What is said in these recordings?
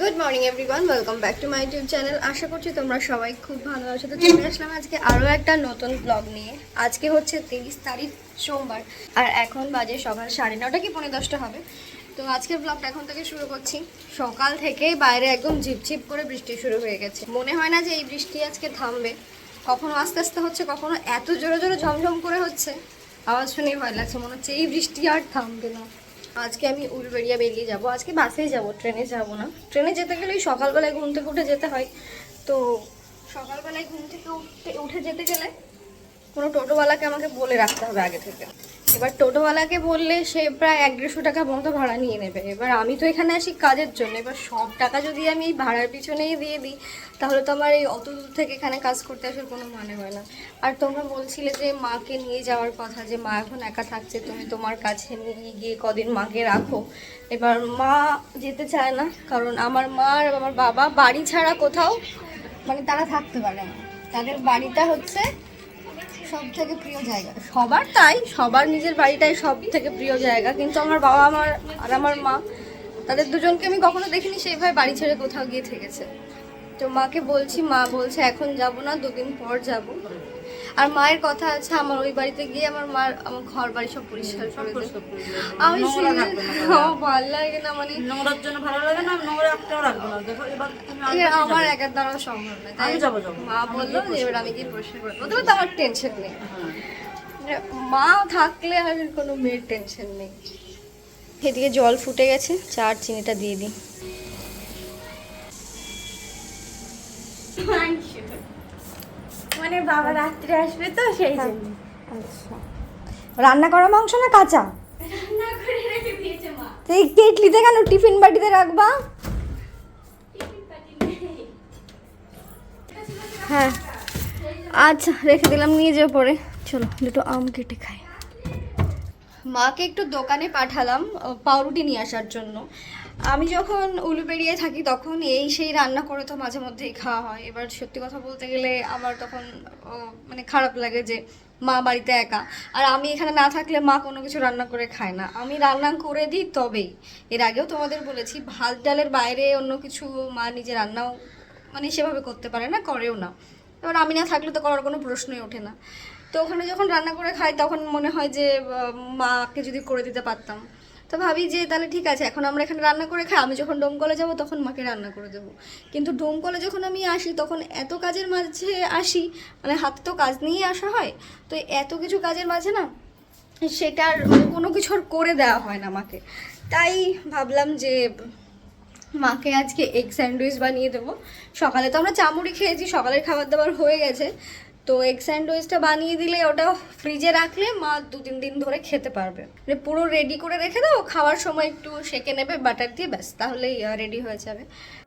Good morning everyone welcome back to my YouTube channel আশা করছি তোমরা সবাই খুব ভালো আছো। তো চলে আসলাম আজকে আরও একটা নতুন ব্লগ নিয়ে। আজকে হচ্ছে তেইশ তারিখ, সোমবার। আর এখন বাজে সকাল সাড়ে নটা কি পৌনে দশটা হবে। তো আজকের ব্লগটা এখন থেকে শুরু করছি। সকাল থেকেই বাইরে একদম ঝিপঝিপ করে বৃষ্টি শুরু হয়ে গেছে। মনে হয় না যে এই বৃষ্টি আজকে থামবে। কখনো আস্তে আস্তে হচ্ছে, কখনো এত জোরে জোরে ঝমঝম করে হচ্ছে। আওয়াজ শুনেই ভয় লাগছে, মনে হচ্ছে এই বৃষ্টি আর থামবে না। আজকে আমি উলবেড়িয়া বেরিয়ে যাব। আজকে বাসেই যাব, ট্রেনে যাব না। ট্রেনে যেতে গেলে ওই সকালবেলায় ঘুম থেকে উঠে যেতে হয়। তো সকালবেলায় ঘুম থেকে উঠতে, উঠে যেতে গেলে কোনো টোটোওয়ালাকে আমাকে বলে রাখতে হবে আগে থেকে। এবার টোটোওয়ালাকে বললে সে প্রায় এক দেড়শো টাকা মতো ভাড়া নিয়ে নেবে। এবার আমি তো এখানে আসি কাজের জন্য। এবার সব টাকা যদি আমি এই ভাড়ার পিছনেই দিয়ে দিই, তাহলে তো আমার এই অত দূর থেকে এখানে কাজ করতে আসার কোনো মানে হয় না। আর তোমরা বলছিলে যে মাকে নিয়ে যাওয়ার কথা, যে মা এখন একা থাকছে, তুমি তোমার কাছে নিয়ে গিয়ে কদিন মাকে রাখো। এবার মা যেতে চায় না, কারণ আমার মা আর আমার বাবা বাড়ি ছাড়া কোথাও মানে তারা থাকতে পারে না। তাদের বাড়িটা হচ্ছে সব থেকে প্রিয় জায়গা? সবার তাই, সবার নিজের বাড়িটাই সব থেকে প্রিয় জায়গা। কিন্তু আমার বাবা, আমার আর আমার মা, তাদের দুজনকে আমি কখনো দেখিনি সেইভাবে বাড়ি ছেড়ে কোথাও গিয়ে থেকেছে। তো মাকে বলছি, মা বলছে, এখন যাব না, দুদিন পর যাব। আর মায়ের কথা আছে আমার ওই বাড়িতে গিয়ে আমার মার আমার ঘর বাড়ি সব পরিষ্কার করে দেবে আমি। আমার ভালো লাগে না মানে নোংরার জন্য ভালো লাগে না নোংরা একটাও রাখব না। দেখো এবার আমার একার দ্বারা সম্ভব নয় তাই আমি যাব, যাব। মা বলল যে এবার আমি গিয়ে পরিষ্কার করে তবে তো আমার টেনশন নেই। হ্যাঁ। মা থাকলে আর কোনো মেয়ের টেনশন নেই। এদিকে জল ফুটে গেছে চার চিনিটা দিয়ে দিই। মানে বাবা রাত্রে আসবে তো সেই জন্য। আচ্ছা। রান্না করা মাংস না কাঁচা? রান্না করে রেখে দিয়েছে মা। এই কেটলিতে কেন? টিফিন বাটিতে রাখবা? হ্যাঁ। আচ্ছা রেখে দিলাম নিয়ে যাও পরে। চলো দুটো আম কেটে খাই। মাকে একটু দোকানে পাঠালাম পাউরুটি নিয়ে আসার জন্য। আমি যখন উলুবেড়িয়ায় থাকি তখন এই সেই রান্না করে তো মাঝে মধ্যেই খাওয়া হয়। এবার সত্যি কথা বলতে গেলে আমার তখন মানে খারাপ লাগে যে মা বাড়িতে একা। আর আমি এখানে না থাকলে মা কোনো কিছু রান্না করে খায় না। আমি রান্না করে দিই তবেই। এর আগেও তোমাদের বলেছি, ভাত ডালের বাইরে অন্য কিছু মা নিজে রান্নাও মানে সেভাবে করতে পারে না, করেও না। এবার আমি না থাকলে তো করার কোনো প্রশ্নই ওঠে না। তো ওখানে যখন রান্না করে খাই তখন মনে হয় যে মাকে যদি করে দিতে পারতাম। তো ভাবি যে, তাহলে ঠিক আছে, এখন আমরা এখানে রান্না করে খাই, আমি যখন ডোমকলে যাব, তখন মাকে রান্না করে দেবো। কিন্তু ডোমকলে যখন আমি আসি, তখন এত কাজের মাঝে আসি মানে হাতে তো কাজ নিয়েই আসা হয়, তো এত কিছু কাজের মাঝে না, সেটার কোনো কিছু আর করে দেওয়া হয় না মাকে। তাই ভাবলাম যে, মাকে আজকে এগ স্যান্ডউইচ বানিয়ে দেবো। সকালে তো আমরা চামুড়ি খেয়েছি, সকালের খাবার দাবার হয়ে গেছে তো এগ স্যান্ডউইচটা বানিয়ে দিলে ওটা ফ্রিজে রাখলে মা দু তিন দিন ধরে খেতে পারবে। মানে পুরো রেডি করে রেখে দাও, খাওয়ার সময় একটু সেকে নেবে বাটার দিয়ে ব্যাস, তাহলেই রেডি হয়ে যাবে।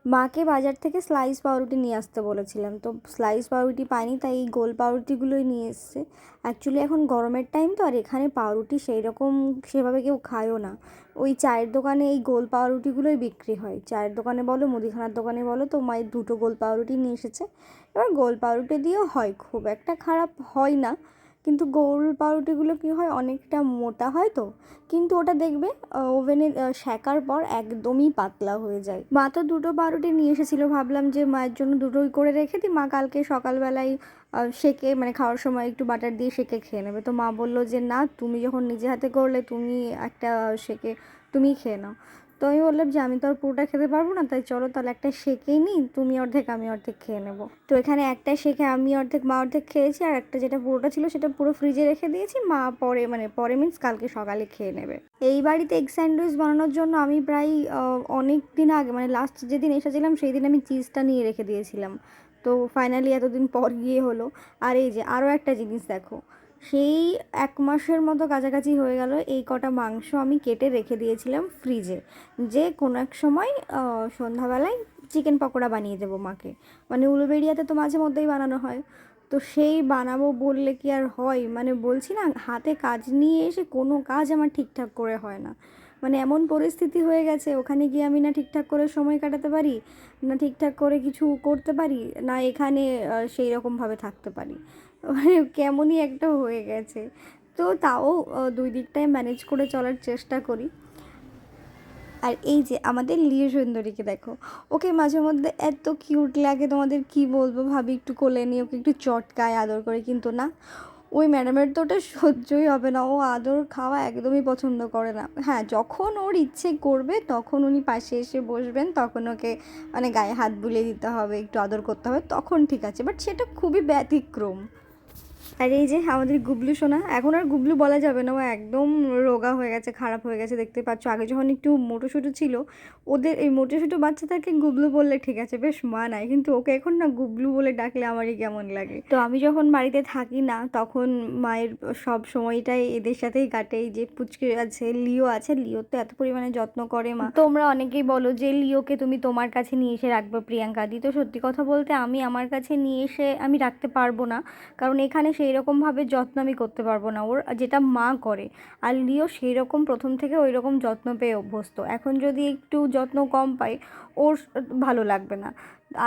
মাকে বাজার থেকে স্লাইস পাউরুটি নিয়ে আসতে বলেছিলাম। তো স্লাইস পাউরুটি পাইনি, তাই এই গোল পাউরুটিগুলোই নিয়ে এসছে। অ্যাকচুয়ালি এখন গরমের টাইম তো, আর এখানে পাউরুটি সেই রকম সেভাবে কেউ খায়ও না। ওই চায়ের দোকানে এই গোল পাউরুটিগুলোই বিক্রি হয়। চায়ের দোকানে বলো, মুদিখানার দোকানে বলো, তো মায়ের দুটো গোল পাউরুটি নিয়ে এসেছে। এবার গোল পাউরুটি দিয়েও হয় খুব। একটা খারাপ হয় না। কিন্তু গোল পাউরুটিগুলো কী হয়? অনেকটা মোটা হয় তো? কিন্তু ওটা দেখবে ওভেনে শেকার পর একদমই পাতলা হয়ে যায়। মা তো দুটো পাউরুটি নিয়ে এসেছিল। ভাবলাম যে মায়ের জন্য দুটোই করে রেখে দিই। মা কালকে সকালবেলায় সেকে মানে খাওয়ার সময় একটু বাটার দিয়ে সেকে খেয়ে নেবে। তো মা বলল যে, না, তুমি যখন নিজে হাতে করলে, তুমি একটা সেকে, তুমি খেয়ে নাও। তো আমি বললাম যে, আমি তো আর পুরোটা খেতে পারব না, তাই চলো তাহলে একটা সেকেই নিই, তুমি অর্ধেক, আমি অর্ধেক খেয়ে নেব। তো এখানে একটা শেখে আমি অর্ধেক, মা অর্ধেক খেয়েছি, আর একটা যেটা পুরোটা ছিল সেটা পুরো ফ্রিজে রেখে দিয়েছি, মা পরে মানে পরে মিন্স কালকে সকালে খেয়ে নেবে। এই বাড়িতে এগ স্যান্ডউইচ বানানোর জন্য আমি প্রায় অনেক দিন আগে মানে লাস্ট যেদিন এসেছিলাম সেই দিন আমি চিজটা নিয়ে রেখে দিয়েছিলাম। তো ফাইনালি এতদিন পর গিয়ে হলো। আর এই যে আরও একটা জিনিস দেখো সেই এক মাসের মতো কাছাকাছি হয়ে গেল এই কটা মাংস আমি কেটে রেখে দিয়েছিলাম ফ্রিজে। যে কোনো এক সময় সন্ধ্যাবেলায় চিকেন পকোড়া বানিয়ে দেবো মাকে। মানে উলুবেড়িয়াতে তো মাঝে মধ্যেই বানানো হয়। তো সেই বানাবো বললে কি আর হয়? মানে বলছি না, হাতে কাজ নিয়ে এসে কোনো কাজ আমার ঠিকঠাক করে হয় না। মানে এমন পরিস্থিতি হয়ে গেছে, ওখানে গিয়ে আমি না ঠিকঠাক করে সময় কাটাতে পারি, না ঠিকঠাক করে কিছু করতে পারি, না এখানে সেই রকমভাবে থাকতে পারি। মানে কেমনই একটা হয়ে গেছে। তো তাও দুই দিকটাই ম্যানেজ করে চলার চেষ্টা করি। আর এই যে আমাদের লিও সুন্দরীকে দেখো, ওকে মাঝে মধ্যে এত কিউট লাগে, তোমাদের কি বলব ভাবি, একটু কোলে নিয়ে ওকে একটু চটকায়, আদর করে, কিন্তু না ওই ম্যাডামের তো ওটা সহ্যই হবে না। ও আদর খাওয়া একদমই পছন্দ করে না। হ্যাঁ যখন ওর ইচ্ছে করবে, তখন উনি পাশে এসে বসবেন, তখন ওকে মানে গায়ে হাত বুলিয়ে দিতে হবে, একটু আদর করতে হবে, তখন ঠিক আছে। বাট সেটা খুবই ব্যতিক্রম। আর এই যে আমাদের গুবলু সোনা, এখন আর গুবলু বলা যাবে না, ও একদম রোগা হয়ে গেছে, খারাপ হয়ে গেছে, দেখতে পাচ্ছ। আগে যখন একটু মোটো সোটো ছিল, ওদের এই মোটো সোটো বাচ্চাদেরকে গুবলু বললে ঠিক আছে, বেশ মানায়, কিন্তু ওকে এখন না গুবলু বলে ডাকলে আমারই কেমন লাগে। তো আমি যখন বাড়িতে থাকি না, তখন মায়ের সব সময়টাই এদের সাথেই কাটে। এই যে পুচকে আছে, লিও আছে, লিও তো এত পরিমাণে যত্ন করে মা। তোমরা অনেকেই বলো যে, লিওকে তুমি তোমার কাছে নিয়ে এসে রাখবে প্রিয়াঙ্কা দি। তো সত্যি কথা বলতে আমি আমার কাছে নিয়ে এসে আমি রাখতে পারব না, কারণ এখানে সেই রকমভাবে যত্ন আমি করতে পারব না। ওর যেটা মা করে, আর লিও সেই রকম প্রথম থেকে ওই রকম যত্ন পেয়ে অভ্যস্ত। এখন যদি একটু যত্ন কম পাই, ওর ভালো লাগবে না।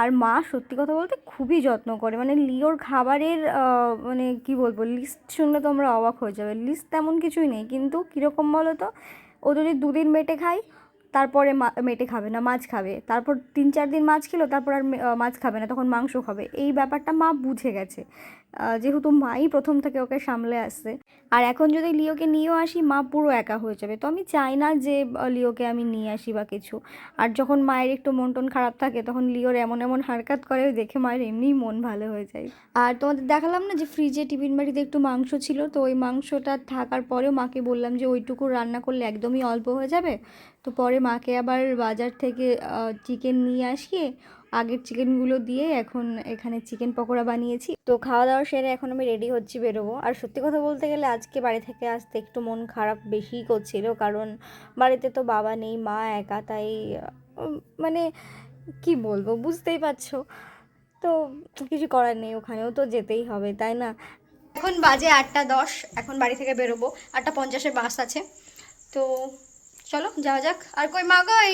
আর মা সত্যি কথা বলতে খুবই যত্ন করে। মানে লিওর খাবারের মানে কি বলব লিস্ট শুনলে তোমরা অবাক হয়ে যাবে। লিস্ট তেমন কিছুই নেই, কিন্তু কীরকম বলো তো, ও যদি দুদিন মেটে খায়, তারপরে মেটে খাবে না, মাছ খাবে। তারপর তিন চার দিন মাছ খেলো, তারপর আর মাছ খাবে না, তখন মাংস খাবে। এই ব্যাপারটা মা বুঝে গেছে। যেহেতু মাই প্রথম থেকে ওকে সামলে আসছে। আর এখন যদি লিওকে নিয়েও আসি, মা পুরো একা হয়ে যাবে। তো আমি চাই না যে লিওকে আমি নিয়ে আসি বা কিছু। আর যখন মায়ের একটু মন টন খারাপ থাকে, তখন লিওর এমন এমন হারকাত করে দেখে মায়ের এমনিই মন ভালো হয়ে যায়। আর তোমাদের দেখালাম না যে, ফ্রিজে টিফিন বাড়িতে একটু মাংস ছিল? তো ওই মাংসটা থাকার পরেও মাকে বললাম যে, ওইটুকু রান্না করলে একদমই অল্প হয়ে যাবে। তো পরে মাকে আবার বাজার থেকে চিকেন নিয়ে আসিয়ে আগের চিকেনগুলো দিয়ে এখন এখানে চিকেন পকোড়া বানিয়েছি। তো খাওয়া দাওয়া সেরে এখন আমি রেডি হচ্ছি বেরোবো। আর সত্যি কথা বলতে গেলে আজকে বাড়ি থেকে আসতে একটু মন খারাপ বেশিই করছিল। কারণ বাড়িতে তো বাবা নেই, মা একা, তাই মানে কি বলব, বুঝতেই পারছ। তো কিছু করার নেই, ওখানেও তো যেতেই হবে, তাই না? এখন বাজে আটটা দশ, এখন বাড়ি থেকে বেরোবো। আটটা পঞ্চাশের বাস আছে। তো চলো, যাওয়া যাক। আর কই মা গই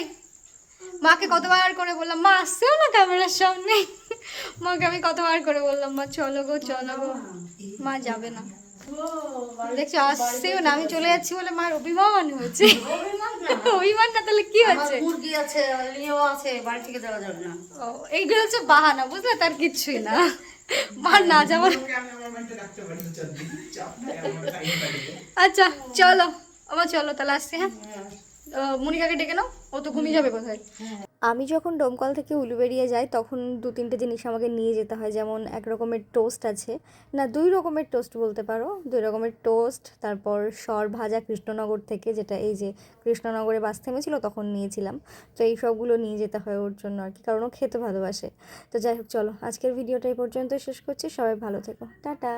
মাকে কতবার করে বললাম মা আসছেও না ক্যামেরার সামনে? মাকে আমি কতবার করে বললাম মা চলো গো চলো গো মা যাবে না। দেখছ আসছেও না আমি চলে যাচ্ছি বলে মার অভিমান হয়েছে। অভিমান না তাহলে কি হচ্ছে মুরগি আছে আছে বাড়ি থেকে দেওয়া যাবে না। ও এইগুলো হচ্ছে বাহানা বুঝলে? তার কিচ্ছুই না। মার না যাওয়ার আচ্ছা চলো আবার চলো তাহলে আসছি হ্যাঁ? আহ, মনিকাকে ডেকে নাও, ও তো ঘুমিয়ে যাবে কোথায় আমি যখন ডোমকল থেকে উলুবেড়িয়ে যাই, তখন দু তিনটে জিনিস আমাকে নিয়ে যেতে হয়, যেমন এক রকমের টোস্ট আছে। না, দুই রকমের টোস্ট বলতে পারো। দুই রকমের টোস্ট তারপর সর ভাজা কৃষ্ণনগর থেকে, যেটা এই যে কৃষ্ণনগরে বাস থেমেছিল, তখন নিয়েছিলাম। তো এই সবগুলো নিয়ে যেতে হয় ওর জন্য আর কি, কারণ ও খেতে ভালোবাসে। তো যাই হোক, চলো, আজকের ভিডিওটা এই পর্যন্ত শেষ করছি। সবাই ভালো থেকো। টাটা!